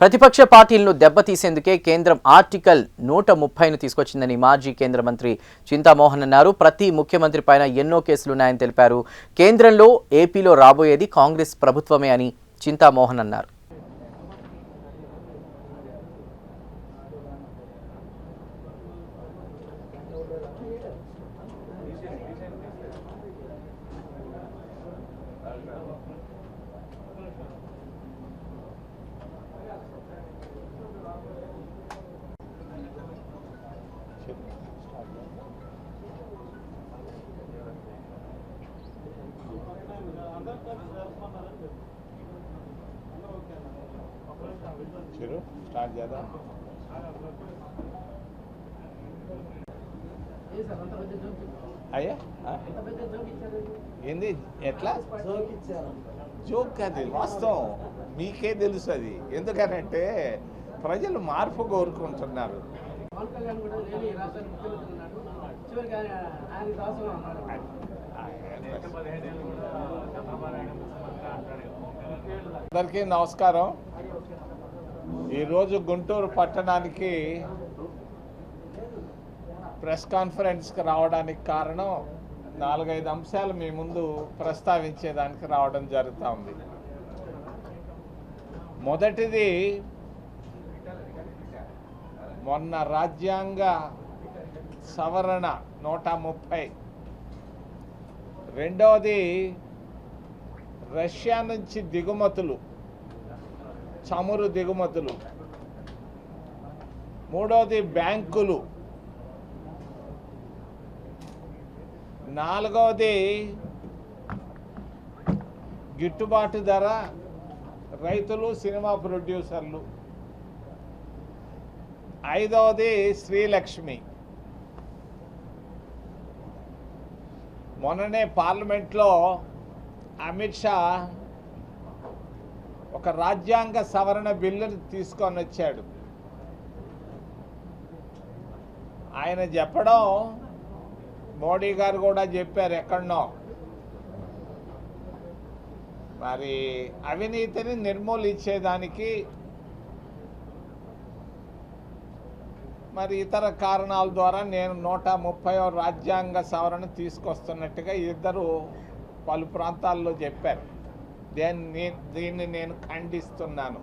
ప్రతిపక్ష పార్టీలను దెబ్బతీసేందుకే కేంద్రం ఆర్టికల్ నూట ముప్పైను తీసుకొచ్చిందని మాజీ కేంద్ర మంత్రి చింతామోహన్ అన్నారు. ప్రతి ముఖ్యమంత్రి పైన ఎన్నో కేసులున్నాయని తెలిపారు. కేంద్రంలో ఏపీలో రాబోయేది కాంగ్రెస్ ప్రభుత్వమే అని చింతామోహన్ అన్నారు. స్టార్ట్ చేద్దాం. అయ్యా ఏంది? ఎట్లా? జోక్ కాదు వాస్తవం. మీకే తెలుసు అది. ఎందుకనంటే ప్రజలు మార్పు కోరుకుంటున్నారు. అందరికీ నమస్కారం. ఈరోజు గుంటూరు పట్టణానికి ప్రెస్ కాన్ఫరెన్స్కి రావడానికి కారణం నాలుగైదు అంశాలు మీ ముందు ప్రస్తావించేదానికి రావడం జరుగుతూ ఉంది. మొదటిది మొన్న రాజ్యాంగ సవరణ నూట ముప్పై రెండవది రష్యా నుంచి దిగుమతులు చమురు దిగుమతులు. మూడవది బ్యాంకులు. నాలుగవది గిట్టుబాటు ధర రైతులు సినిమా ప్రొడ్యూసర్లు. ఐదవది శ్రీలక్ష్మి. మొన్ననే పార్లమెంట్లో అమిత్ షా ఒక రాజ్యాంగ సవరణ బిల్లును తీసుకొని వచ్చాడు. ఆయన చెప్పడం మోడీ గారు కూడా చెప్పారు ఎక్కడనో. మరి అవినీతిని నిర్మూలించేదానికి మరి ఇతర కారణాల ద్వారా నేను నూట ముప్పై రాజ్యాంగ సవరణ తీసుకొస్తున్నట్టుగా ఇద్దరు పలు ప్రాంతాల్లో చెప్పారు. దీన్ని దీన్ని నేను ఖండిస్తున్నాను.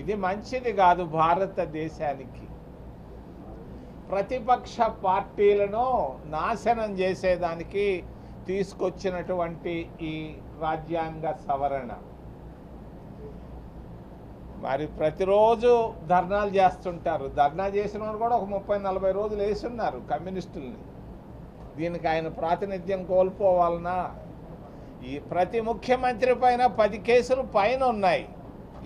ఇది మంచిది కాదు భారతదేశానికి. ప్రతిపక్ష పార్టీలను నాశనం చేసేదానికి తీసుకొచ్చినటువంటి ఈ రాజ్యాంగ సవరణ. మరి ప్రతిరోజు ధర్నాలు చేస్తుంటారు. ధర్నా చేసిన కూడా ఒక ముప్పై నలభై రోజులు వేసున్నారు కమ్యూనిస్టుల్ని. దీనికి ఆయన ప్రాతినిధ్యం కోల్పోవాలనా? ఈ ప్రతి ముఖ్యమంత్రి పైన పది కేసులు పైన ఉన్నాయి.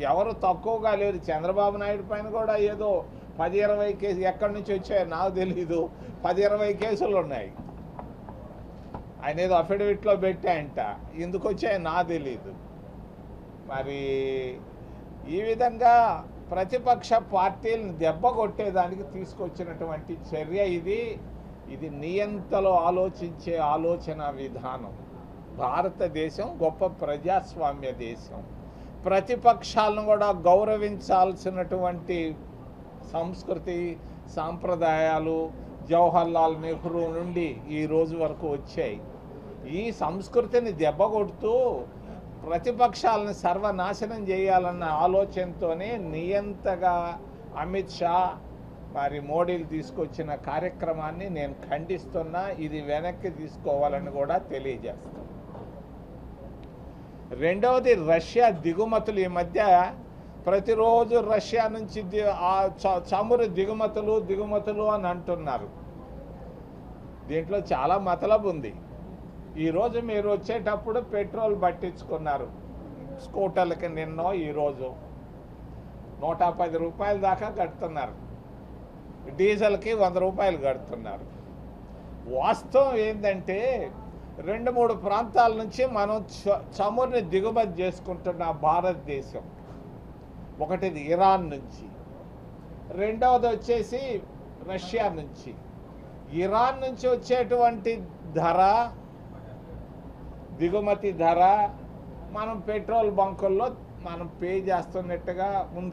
ఎవరు తక్కువగా లేరు. చంద్రబాబు నాయుడు పైన కూడా ఏదో పది ఇరవై కేసు ఎక్కడి నుంచి వచ్చాయో నాకు తెలీదు. పది ఇరవై కేసులు ఉన్నాయి. ఆయన ఏదో అఫిడవిట్లో పెట్టాయంట. ఎందుకు వచ్చాయో నాకు తెలీదు. మరి ఈ విధంగా ప్రతిపక్ష పార్టీలను దెబ్బ కొట్టేదానికి తీసుకొచ్చినటువంటి చర్య ఇది. ఇది నియంతలో ఆలోచించే ఆలోచన విధానం. భారతదేశం గొప్ప ప్రజాస్వామ్య దేశం. ప్రతిపక్షాలను కూడా గౌరవించాల్సినటువంటి సంస్కృతి సాంప్రదాయాలు జవహర్లాల్ నెహ్రూ నుండి ఈ రోజు వరకు వచ్చాయి. ఈ సంస్కృతిని దెబ్బకొడుతూ ప్రతిపక్షాలను సర్వనాశనం చేయాలన్న ఆలోచనతోనే నియంతగా అమిత్ షా మరి మోడీలు తీసుకొచ్చిన కార్యక్రమాన్ని నేను ఖండిస్తున్నా ఇది వెనక్కి తీసుకోవాలని కూడా తెలియజేస్తాను. రెండవది రష్యా దిగుమతులు ఈ మధ్య ప్రతిరోజు రష్యా నుంచి ది- చ- చమురు దిగుమతులు దిగుమతులు అని అంటున్నారు. దీంట్లో చాలా మతలబు ఉంది. ఈరోజు మీరు వచ్చేటప్పుడు పెట్రోల్ పట్టించుకున్నారు. స్కూటర్లకి నిన్నో ఈరోజు నూట పది రూపాయల దాకా కడుతున్నారు. డీజిల్కి వంద రూపాయలు కడుతున్నారు. వాస్తవం ఏంటంటే రెండు మూడు ప్రాంతాల నుంచి మనం చ- చమురుని దిగుమతి చేసుకుంటున్న భారతదేశం. ఒకటిది ఇరాన్ నుంచి రెండవది వచ్చేసి రష్యా నుంచి. ఇరాన్ నుంచి వచ్చేటువంటి ధర దిగుమతి ధర మనం పెట్రోల్ బంకుల్లో మనం పే చేస్తున్నట్టుగా ఉంది.